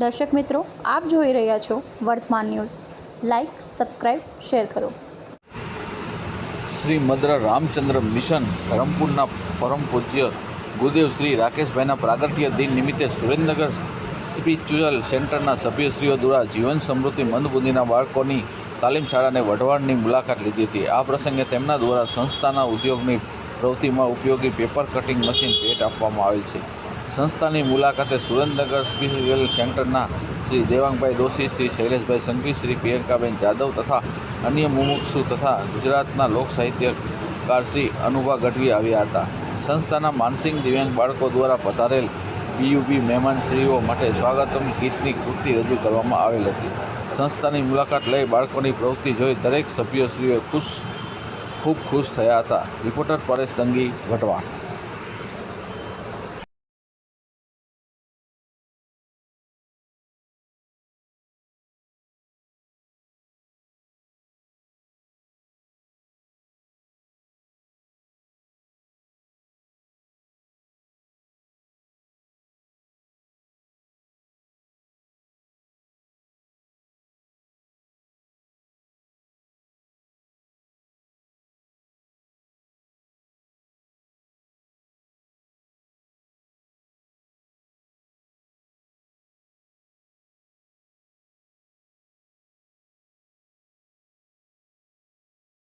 દર્શક મિત્રો, આપ જોઈ રહ્યા છો વર્તમાન ન્યૂઝ. લાઇક સબસ્ક્રાઇબ શેર કરો. શ્રી મદ્ર રામચંદ્ર મિશન ધરમપુરના પરમ પૂજ્ય ગુરુદેવ શ્રી રાકેશભાઈના પ્રાગટ્ય દિન નિમિત્તે સુરેન્દ્રનગર સ્પિરિચ્યુઅલ સેન્ટરના સભ્યશ્રીઓ દ્વારા જીવન સમૃદ્ધિ મંદબુદ્ધિના બાળકોની તાલીમ શાળાને વઢવાણની મુલાકાત લીધી હતી. આ પ્રસંગે તેમના દ્વારા સંસ્થાના ઉદ્યોગની પ્રવૃત્તિમાં ઉપયોગી પેપર કટિંગ મશીન ભેટ આપવામાં આવેલ છે. સંસ્થાની મુલાકાતે સુરેન્દ્રનગર સ્પિરિચ્યુઅલ સેન્ટરના શ્રી દેવાંગભાઈ દોશી, શ્રી શૈલેષભાઈ સંઘવી, શ્રી પ્રિયંકાબેન જાદવ તથા અન્ય મુમુક્ષુ તથા ગુજરાતના લોક સાહિત્યકાર શ્રી અનુભા ગઢવી આવ્યા હતા. સંસ્થાના માનસિંગ દિવ્યાંગ બાળકો દ્વારા પધારેલ બીયુબી મહેમાનશ્રીઓ માટે સ્વાગતમ ગીતની કૃતિ રજૂ કરવામાં આવેલ હતી. સંસ્થાની મુલાકાત લઈ બાળકોની પ્રવૃત્તિ જોઈ દરેક સભ્યશ્રીઓ ખુશ, ખૂબ ખુશ થયા હતા. રિપોર્ટર પરેશ તંગી વટવા